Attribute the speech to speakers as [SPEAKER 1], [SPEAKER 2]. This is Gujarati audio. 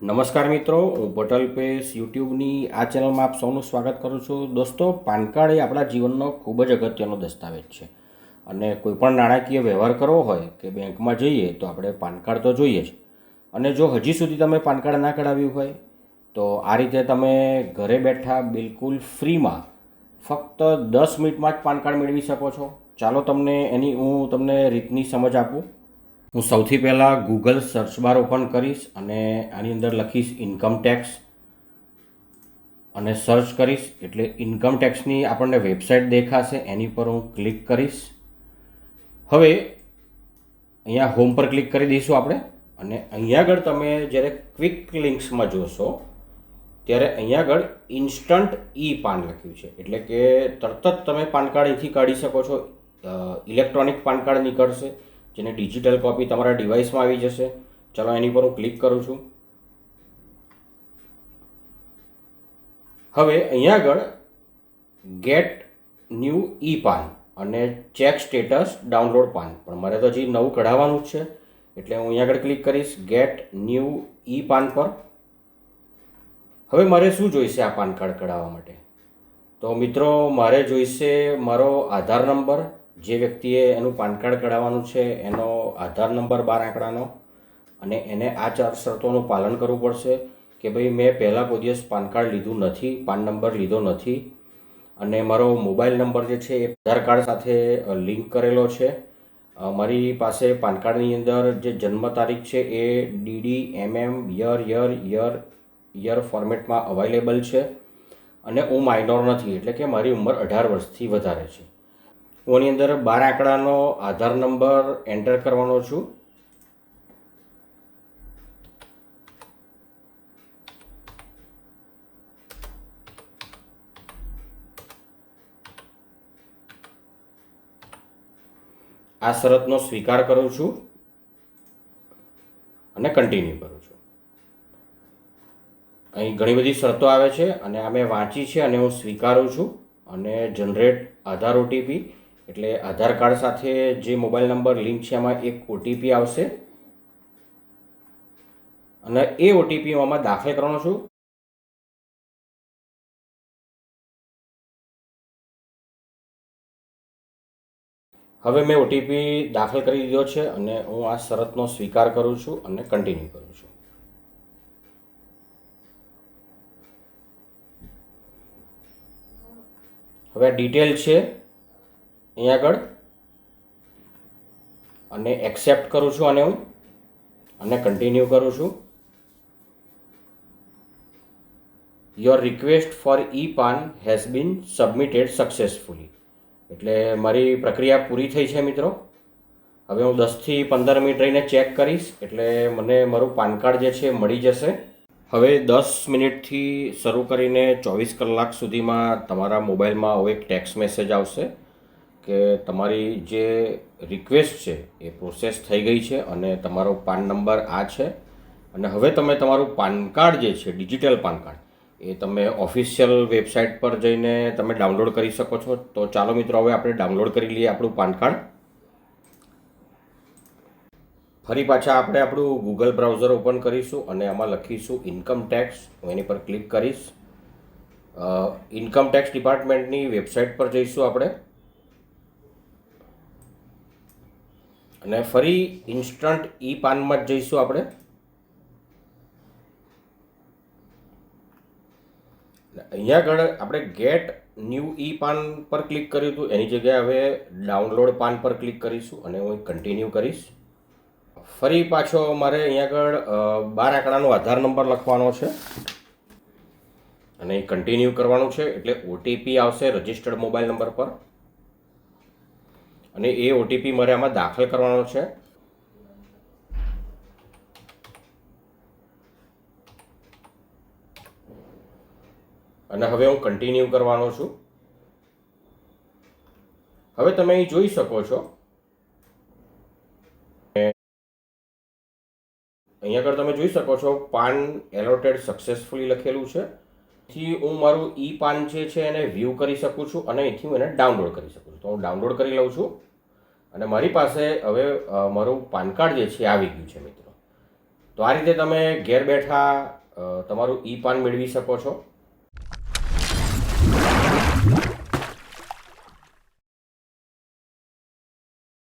[SPEAKER 1] નમસ્કાર મિત્રો હું પટેલ પેસ યુટ્યુબની આ ચેનલમાં આપ સૌનું સ્વાગત કરું છું. દોસ્તો પાન કાર્ડ એ આપણા જીવનનો ખૂબ જ અગત્યનો દસ્તાવેજ છે. અને કોઈપણ નાણાકીય વ્યવહાર કરવો હોય કે બેંકમાં જઈએ તો આપણે પાન કાર્ડ તો જોઈએ જ. અને જો હજી સુધી તમે પાન કાર્ડ ના કઢાવ્યું હોય, તો આ રીતે તમે ઘરે બેઠા બિલકુલ ફ્રીમાં ફક્ત દસ મિનિટમાં જ પાન કાર્ડ મેળવી શકો છો. ચાલો તમને એની હું તમને રીતની સમજ આપું. હું સૌથી પહેલાં ગૂગલ સર્ચ બાર ઓપન કરીશ અને આની અંદર લખીશ ઇન્કમ ટેક્સ અને સર્ચ કરીશ. એટલે ઇન્કમ ટેક્સની આપણને વેબસાઇટ દેખાશે, એની પર હું ક્લિક કરીશ. હવે અહીંયા હોમ પર ક્લિક કરી દઈશું આપણે. અને અહીંયા આગળ તમે જ્યારે ક્વિક લિંક્સમાં જોશો, ત્યારે અહીંયા આગળ ઇન્સ્ટન્ટ ઈ પાન લખ્યું છે. એટલે કે તરત જ તમે પાન કાર્ડ અહીંથી કાઢી શકો છો. ઇલેક્ટ્રોનિક પાન કાર્ડ નીકળશે. જેને ડિજિટલ કોપી તમારા ડિવાઇસમાં આવી જશે. ચલો એની પર હું ક્લિક કરું છું. હવે અહીંયા આગળ ગેટ ન્યૂ ઈ પાન અને ચેક સ્ટેટસ ડાઉનલોડ પાન પણ મારે તો હજી નવું કઢાવવાનું જ છે. એટલે હું અહીંયા આગળ ક્લિક કરીશ ગેટ ન્યૂ ઈ પાન પર. હવે મારે શું જોઈશે આ પાન કાર્ડ કઢાવવા માટે? તો મિત્રો, મારે જોઈશે મારો આધાર નંબર જે વ્યક્તિએ એનું પાન કાર્ડ કઢાવવાનું છે, એનો આધાર નંબર, બાર આંકડાનો, અને એને આ ચાર શરતોનું પાલન કરવું પડશે કે ભાઈ મેં પહેલાં કોઈ દિવસ પાન કાર્ડ લીધું નથી, પાન નંબર લીધો નથી, અને મારો મોબાઈલ નંબર જે છે એ આધાર કાર્ડ સાથે લિંક કરેલો છે. મારી પાસે પાન કાર્ડની અંદર જે જન્મ તારીખ છે એ DD MM year year year year ફોર્મેટમાં અવાઇલેબલ છે, અને હું માઇનોર નથી, એટલે કે મારી ઉંમર અઢાર વર્ષથી વધારે છે. આની અંદર બાર આંકડાનો આધાર નંબર એન્ટર કરવાનો છું. આ શરતનો સ્વીકાર કરું છું અને કન્ટિન્યુ કરું છું. અહીં ઘણી બધી શરતો આવે છે અને આ મેં વાંચી છે અને હું સ્વીકારું છું અને જનરેટ આધાર ઓટીપી એટલે આધાર કાર્ડ સાથે જે મોબાઈલ નંબર લિંક છે એમાં એક ઓટીપી આવશે. અને એ ઓટીપી હું આમાં દાખલ કરવાનો છું. હવે મેં ઓટીપી દાખલ કરી દીધો છે અને હું આ શરતનો સ્વીકાર કરું છું અને કન્ટિન્યુ કરું છું. હવે આ ડિટેલ છે. અહીંયા આગળ. અને એક્સેપ્ટ કરું છું અને હું. અને કન્ટિન્યુ કરું છું. Your request for E PAN has been submitted successfully એટલે મારી પ્રક્રિયા પૂરી થઈ છે મિત્રો. હવે હું દસથી પંદર મિનિટ રહીને ચેક કરીશ. એટલે મને મારું પાન કાર્ડ જે છે મળી જશે. હવે દસ મિનિટથી શરૂ કરીને ચોવીસ કલાક સુધીમાં તમારા મોબાઈલમાં હવે એક ટેક્સ મેસેજ આવશે. કે તમારી જે રિક્વેસ્ટ છે એ પ્રોસેસ થઈ ગઈ છે અને તમારો પાન નંબર આ છે. અને હવે તમે તમારું પાન કાર્ડ જે છે ડિજિટલ પાન કાર્ડ એ તમે ઓફિશિયલ વેબસાઇટ પર જઈને તમે ડાઉનલોડ કરી શકો છો. તો ચાલો મિત્રો, હવે આપણે ડાઉનલોડ કરી લઈએ આપણું પાન કાર્ડ ફરી પાછા આપણે આપણું ગૂગલ બ્રાઉઝર ઓપન કરીશું અને આમાં લખીશું ઇન્કમ ટેક્સ હું એની પર ક્લિક કરીશ. ઇન્કમ ટેક્સ ડિપાર્ટમેન્ટની વેબસાઇટ પર જઈશું આપણે. અને ફરી ઇન્સ્ટન્ટ ઈ પાનમાં જ જઈશું આપણે. અહીંયા આગળ આપણે ગેટ ન્યૂ ઈ પાન પર ક્લિક કર્યું હતું. એની જગ્યાએ હવે ડાઉનલોડ પાન પર ક્લિક કરીશું અને હું કન્ટિન્યુ કરીશ. ફરી પાછો મારે અહીંયા આગળ બાર આંકડાનો આધાર નંબર લખવાનો છે. અને કન્ટિન્યુ કરવાનું છે એટલે ઓટીપી આવશે રજિસ્ટર્ડ મોબાઈલ નંબર પર. અને એ ઓટીપી મારે આમાં દાખલ કરવાનો છે. અને હવે હું કન્ટિન્યુ કરવાનો છું. હવે તમે અહીં જોઈ શકો છો. અહીંયા આગળ તમે જોઈ શકો છો, પાન એલોટેડ સક્સેસફુલી લખેલું છે. થી હું મારું ઈ પાન જે છે એને વ્યૂ કરી શકું છું અને અહીંથી હું એને ડાઉનલોડ કરી શકું છું. તો હું ડાઉનલોડ કરી લઉં છું અને મારી પાસે હવે મારું પાન કાર્ડ જે છે આવી ગયું છે મિત્રો. તો આ રીતે તમે ઘેર બેઠા તમારું ઈ પાન મેળવી શકો છો.